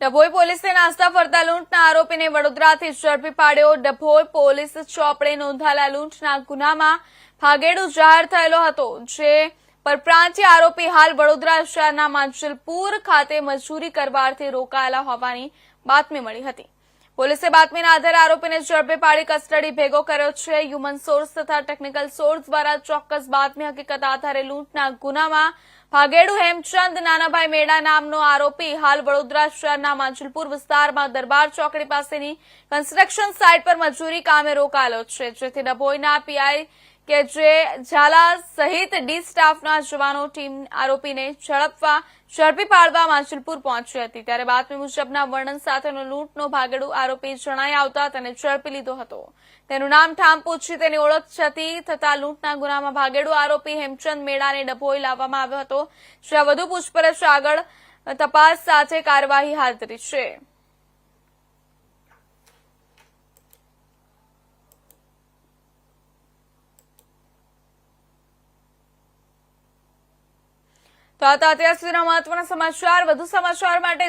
ડભોઈ પોલીસે નાસ્તા ફરતા લૂંટના આરોપીને વડોદરાથી ઝડપી પાડ્યો. ડભોઈ પોલીસ ચોપડે નોંધાયેલા લૂંટના ગુનામાં ભાગેડુ જાહેર થયેલો હતો, જે પરપ્રાંતીય આરોપી હાલ વડોદરા શહેરના માંજલપુર ખાતે મજૂરી કરવાથી રોકાયેલા હોવાની બાતમી મળી હતી. પોલીસે બાતમીના આધારે આરોપીને ઝડપે પાડી કસ્ટડી ભેગો કર્યો છે. હ્યુમન સોર્સ તથા ટેકનિકલ સોર્સ દ્વારા ચોક્કસ બાતમી હકીકત આધારે લૂંટના ગુનામાં ભાગેડુ હેમચંદ નાનાભાઈ મેડા નામનો આરોપી હાલ વડોદરા શહેરના માંજલપુર વિસ્તારમાં દરબાર ચોકડી પાસેની કન્સ્ટ્રક્શન સાઇટ પર મજૂરી કામે રોકાયેલો છે. જેથી ડભોઈના પીઆઈ કે જે ઝાલા સહિત ડી સ્ટાફના જવાનો ટીમ આરોપીને ઝડપવા, ઝડપી પાડવા માંચલપુર પહોંચી હતી. ત્યારે બાતમી મુજબના વર્ણન સાથેનો લૂંટનો ભાગેડુ આરોપી જણાઈ આવતા તેને ઝડપી લીધો હતો. તેનું નામ ઠામ પૂછી તેની ઓળખ છતી થતા લૂંટના ગુનામાં ભાગેડુ આરોપી હેમચંદ મેળાને ડભોઈ લાવવામાં આવ્યો હતો. જ્યાં વધુ પૂછપરછ આગળ તપાસ સાથે કાર્યવાહી હાથ ધરી છે. તો આ અત્યાર સુધીના મહત્વના સમાચાર. વધુ સમાચાર માટે